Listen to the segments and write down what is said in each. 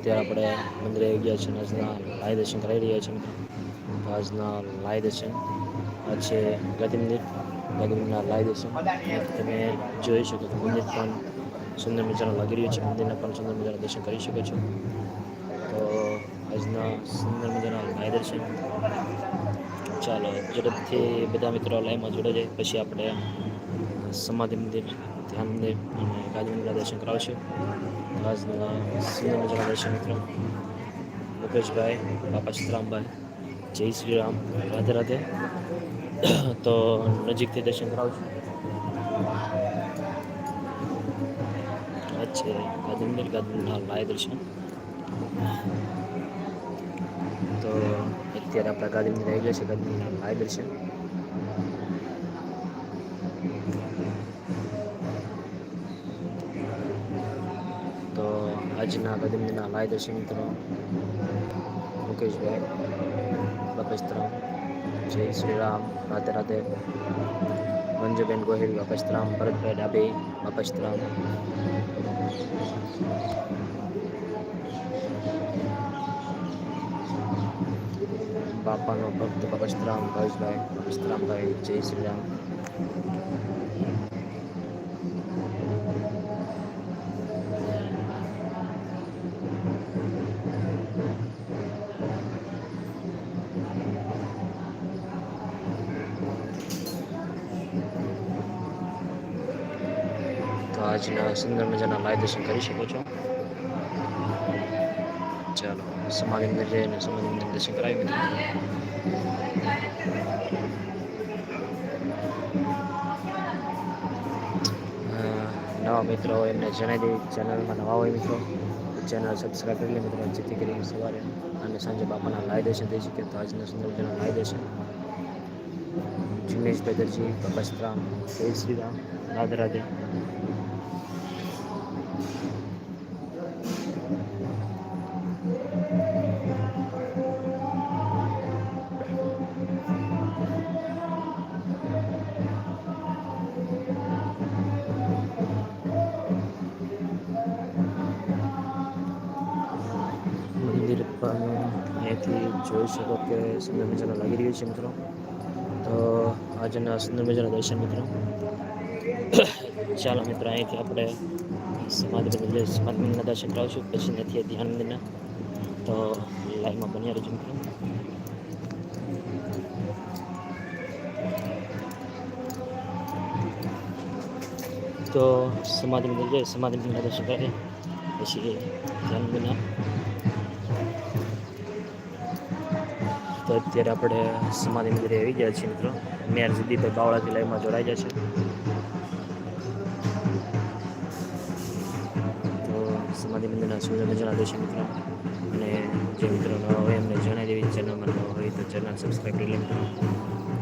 અત્યારે આપણે મંદિરે ગયા છીએ આજના લાઈ દર્શન કરાવી રહ્યા છીએ મિત્રો. આજના લાઈ દર્શન આ છે ગાંધી મંદિર ગાંધી મંદિરના લાઈ દર્શન. તમે જોઈ શકો છો, મંદિર પણ સુંદર મજાનું લાગી રહ્યું છે. મંદિરના પણ સુંદર મજાના દર્શન કરી શકો છો. તો આજના સુંદર મજાના લાઈ દર્શન. ચાલો, ઝડપથી બધા મિત્રો લાઈમાં જોડે જાય. પછી આપણે સમાધિ મંદિર ધ્યાન અને ગાંધી મંદિરના દર્શન કરાવશે આજના સુંદર મજાના દર્શન મિત્રો મુકેશભાઈ, બાપા સીતરામભાઈ, જય શ્રી રામ રાધે રાધે. તો નજીકથી દર્શન કરાવશું આ છે ગાંધીનગર મંદિર ગાંધી લાય દર્શન. તો અત્યારે આપણા ગાંધીનગર આવી ગયા છે ગાંધી મંદિરના લાય દર્શન. આજના કદમીના લાય દર્શન મિત્રો. મુકેશભાઈ બાપસ્તરામ જય શ્રી રામ રાધે રાધે. મંજુબેન ગોહિલ બાપસ્તરામ ભરતભાઈ ડાબે બાપસ્તરામ બાપાનો ભક્ત બાપસ્તરામ ભાવેશભાઈ બાપસ્તરામભાઈ જય શ્રી રામ આજના સુંદર મજાના લાય દર્શન કરી શકો છો. ચાલો, સમાધિ મંદિર જઈને સમાધિ મંદિર દર્શન કરાવી નવા મિત્રો એમને જણાવી દઈએ, ચેનલમાં નવા હોય મિત્રો, ચેનલ સબસ્ક્રાઈબ કરી લે મિત્રો, જેથી કરીને સવારે અને સાંજે બાપાના લાય દર્શન થઈ શકે તો આજના સુંદર મજાના લાય દર્શન જિગ્નેશભાઈ દરજી રામ, જય શ્રી રામ, રાધે રાધે. મંદિર પણ અહીંયાથી જોઈ શકો કે સુંદર મજાના લાગી રહ્યું છે મિત્રો તો આજના સુંદર મજાના દર્શન મિત્રો ચાલો મિત્રો અહીંથી આપણે સમાધિ બદલે સમાધિ મંદિરના દર્શન કરાવશું પછી નથી ધ્યાન મંદિરના તો લાઈવમાં બન્યા રજૂ મિત્રો. તો સમાધિ મંદિર જાય, સમાધિ મંદિરના દર્શન કરે પછી મંદિરના તો અત્યારે આપણે સમાધિ મંદિરે આવી ગયા છીએ મિત્રો. મેર સિદ્ધિભાઈ બાવળાથી લાઈવમાં જોડાઈ ગયા છે. સમાધિ મંદિરના સુંદર મજાના દર્શન મિત્રો. અને જે મિત્રો નવા હોય એમને જણાવી દેવી ચેનલમાં નવા હોય તો ચેનલ સબસ્ક્રાઈબ કરી લેવું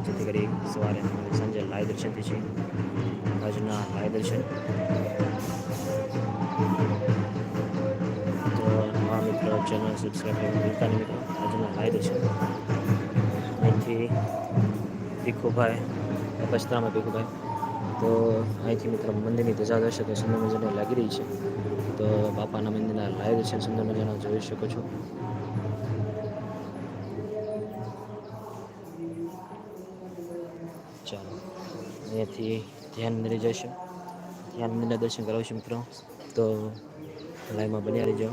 જેથી કરી સવારે સાંજે લાઈવ દર્શન થઈ છે આજના લાઈવ દર્શન. તો નવા મિત્રો ચેનલ સબસ્ક્રાઈબ કરવા ભૂલતા નહીં મિત્રો. આજના લાઈવ દર્શન. અહીંથી ભીખુભાઈ પસ્તામાં ભીખુભાઈ. તો અહીંથી મિત્રો મંદિરની ધજા દર્શક સુંદર મજાને લાગી રહી છે. તો બાપાના મંદિરના લાઈવ દર્શન સુંદર મજાના જોઈ શકો છો. ચાલો, અહીંયાથી ધ્યાન મંદિરે જઈશું. ધ્યાન મંદિરના દર્શન કરાવશું મિત્રો. તો લાઈવમાં બન્યા રહેજો.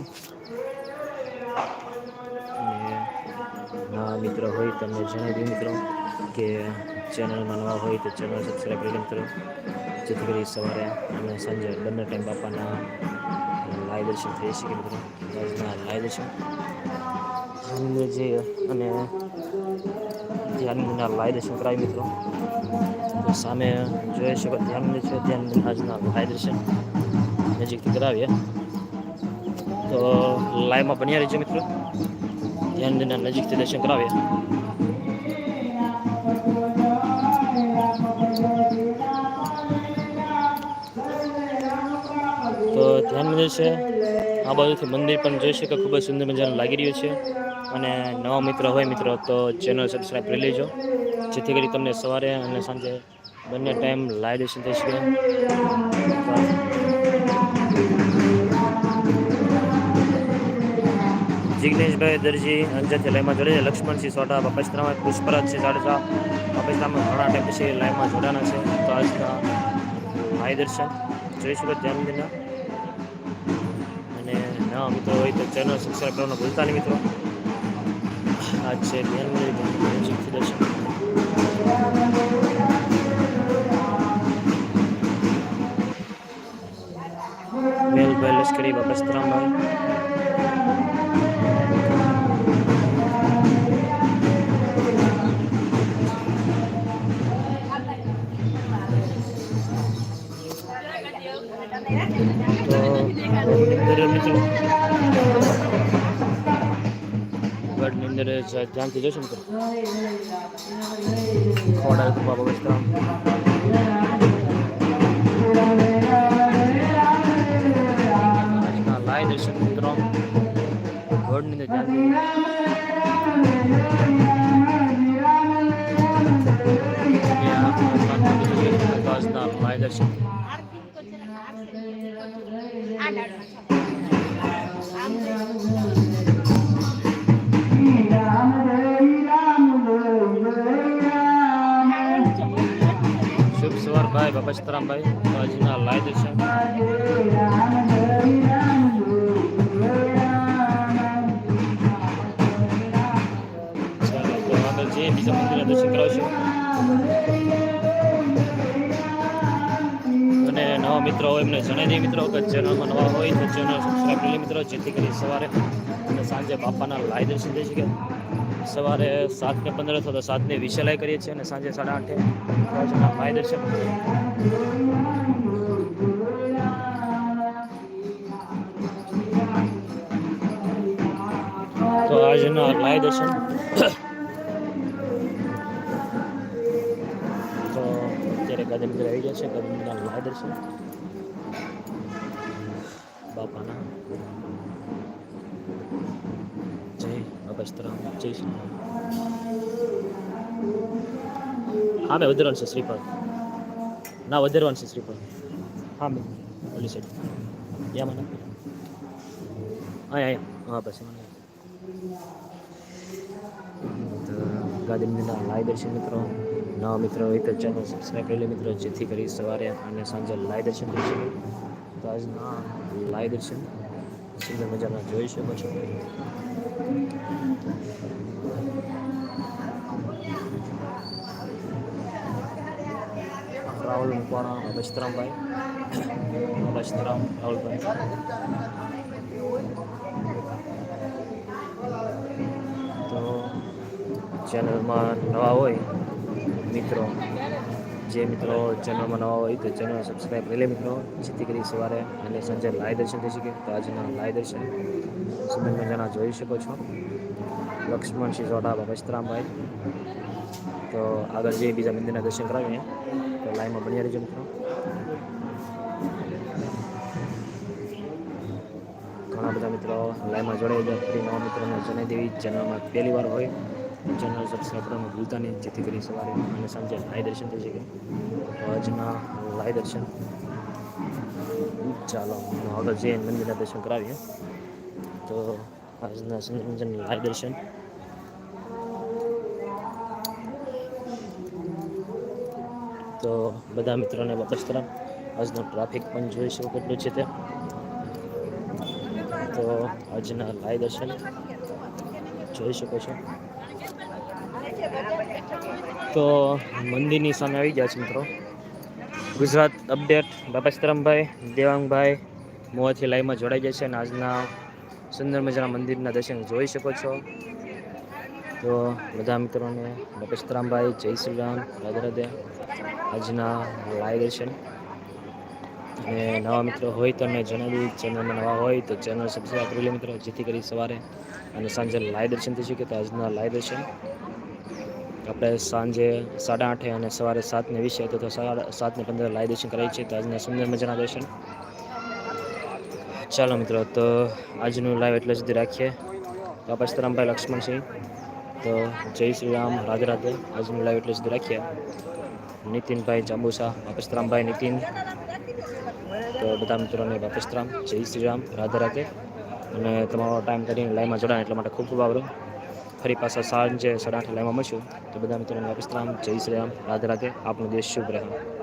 નવા મિત્રો હોય તમને જણાવી મિત્રો, કે ચેનલમાં નવા હોય તો ચેનલ સબસ્ક્રાઈબ કરી મિત્રો. જેથી કરી સવારે અને સાંજે બંને ટાઈમ બાપાના લાઈવ દર્શન થઈ શકે મિત્રો આજના લાઈવ દર્શન જે અને ધ્યાનમંદિરના લાય દર્શન કરાવી મિત્રો, તો સામે જોઈ શકો ધ્યાન મંદિર છે ધ્યાનમંદિર આજના લાઈવ દર્શન નજીકથી કરાવીએ. તો લાઈવમાં બન્યા રહેજો મિત્રો. ધ્યાન મંદિરના નજીકથી દર્શન કરાવીએ. તો ધ્યાન મંદિર છે આ બાજુથી મંદિર પણ જોઈ શકે, ખૂબ જ સુંદર મજાનું લાગી રહ્યું છે. અને નવા મિત્ર હોય મિત્રો, તો ચેનલ સબસ્ક્રાઈબ કરી લેજો. જેથી કરી તમને સવારે અને સાંજે બંને ટાઈમ લાઈવ દર્શન થઈ શકે. જિગ્નેશભાઈ દરજી અંજનથી લાઈમાં જોડે છે લક્ષ્મણસિંહ સોઢા પપેશ્રામાં પુષ્પરાજ છે જાડેજા. બાપસ્ત્રામાં ઘણા ટાઈમ પછી લાઈમાં જોડાના છે. તો આજના માય દર્શન જોઈ શકો ત્યાં અને નવા મિત્રો હોય તો ચેનલ સબસ્ક્રાઈબ કરવાનું ભૂલતા નહીં, મિત્રો. આજ છે ધ્યાન દર્શન મેલભાઈ લશ્કરી બાપસ્તરામભાઈ તો મિત્રો ગઢની અંદર જ ધ્યાનથી જોશો મિત્રો ખોડા બાબા બસ્તરામ આજના લાય દર્શન મિત્રો ગઢની અંદર ધ્યાનથી આજના લાય દર્શન શુભ સવાર, ભાઈ બાબા સીતારામભાઈ લાય દર્શન ચાલો, તો બીજા મંદિરના દર્શન કરાવશું. અને નવા મિત્રો હોય, એમને જણાવી દઈએ મિત્રો, કે ચેનલમાં નવા હોય, તો ચેનલ સબસ્ક્રાઈબ કરી મિત્રો, જેથી કરી સવારે અને સાંજે બાપાના લાઈ દર્શન થઈ શકે. સવારે સાત ને પંદર અથવા તો સાત ને વીસે લાઈ કરીએ છીએ અને સાંજે સાડા આઠે આજના લાઈવ દર્શન તો આજના લાઈવ દર્શન. તો અત્યારે ગાંધીનગર આવી ગયા છે ગાંધીનગરના લાઈવ દર્શન. બાપાના જય બાબા જય શ્રી હા મેં વધારવાનું છે શ્રીફળ. ના વધારવાનું છે શ્રીફળ. હા મેં. ઓલી સાઈડ યા મને. અહીંયા અહીંયા હા બસ મને. ગાંધીનગરના લાઈવ દર્શન મિત્રો નવા મિત્રો હોય તો ચેનલ સબસ્ક્રાઈબ કરી લે મિત્રો જેથી કરી સવારે અને સાંજે લાઈવ દર્શન કરી શકે. તો આજના લાઈવ દર્શન સુંદર મજાના જોઈ શકો છો. રાહુલ મકવાણા બશતરામભાઈ બશતરામ રાહુલભાઈ તો ચેનલમાં નવા હોય મિત્રો જે મિત્રો ચેનલમાં નવા હોય તો ચેનલ સબસ્ક્રાઈબ કરી લે મિત્રો. જેથી કરી સવારે અને સાંજે લાઈવ દર્શન થઈ શકે. તો આજના લાઈવ દર્શન સુંદર મજાના જોઈ શકો છો. લક્ષ્મણસિંહ જોડા બાબસ્તરામભાઈ તો આગળ જે બીજા મંદિરના દર્શન કરાવીએ. તો લાઈનમાં બન્યા રહેજો મિત્રો. ઘણા બધા મિત્રો લાઈવમાં જોડાઈ ગયા. નવા મિત્રોને જણાવી દેવી. ચેનલમાં પહેલી વાર હોય ચેનલ સબસ્ક્રાઈબ કરવાનું ભૂલતા નહીં. જેથી કરી સવારે અને સાંજે લાઈવ દર્શન થઈ શકે. આજના લાઈવ દર્શન. ચાલો આગળ જઈએ મંદિરના દર્શન કરાવીએ. તો આજના સંજન લાઈવ દર્શન. તો બધા મિત્રોને વાપસ તરફ. આજનો ટ્રાફિક પણ જોઈ શકો કેટલું છે તે. તો આજના લાઈવ દર્શન. જોઈ શકો છો. તો મંદિરની સામે આવી ગયા છે મિત્રો. ગુજરાત અપડેટ. બાપા સીતારામભાઈ, દેવાંગભાઈ મોવાથી લાઈવમાં જોડાઈ ગયા છે અને આજના સુંદર મજાના મંદિરના દર્શન જોઈ શકો છો. તો બધા મિત્રોને બાબાસ્તરામભાઈ જય શ્રી રામ, રાધે આજના લાઈવ દર્શન. અને નવા મિત્રો હોય તો મેં જણાવી, ચેનલમાં નવા હોય તો ચેનલ સબસ્ક્રાઈબ કરી લે મિત્રો, જેથી કરી સવારે અને સાંજે લાઈવ દર્શન થઈ શકે તો આજના લાઈવ દર્શન. આપણે સાંજે સાડા આઠે અને સવારે સાતને વીસે તો સાડા સાતને પંદર લાઈવ દર્શન કરાવીએ છે. તો આજના સુંદર મજાના દર્શન. ચાલો મિત્રો, તો આજનું લાઈવ એટલે સુધી રાખીએ. તો સીતારામભાઈ લક્ષ્મણસિંહ તો જય શ્રી રામ, રાધે રાધે. આજનું લાઈવ એટલે સુધી રાખીએ. નીતિનભાઈ જાંબુસા બાપસ્તરામભાઈ નીતિન. તો બધા મિત્રોને બાપસ્તરામ જય શ્રી રામ, રાધે રાધે. અને તમારો ટાઈમ કરીને લાઈવમાં જોડાણ એટલા માટે ખૂબ ખૂબ આભાર. ફરી પાછા સાંજે સાડા આઠ લાઈવમાં મળશું. તો બધા મિત્રોને વાપસ રામ જય શ્રી રામ. રાધે રાધે. આપનો દેશ શુભ રહે.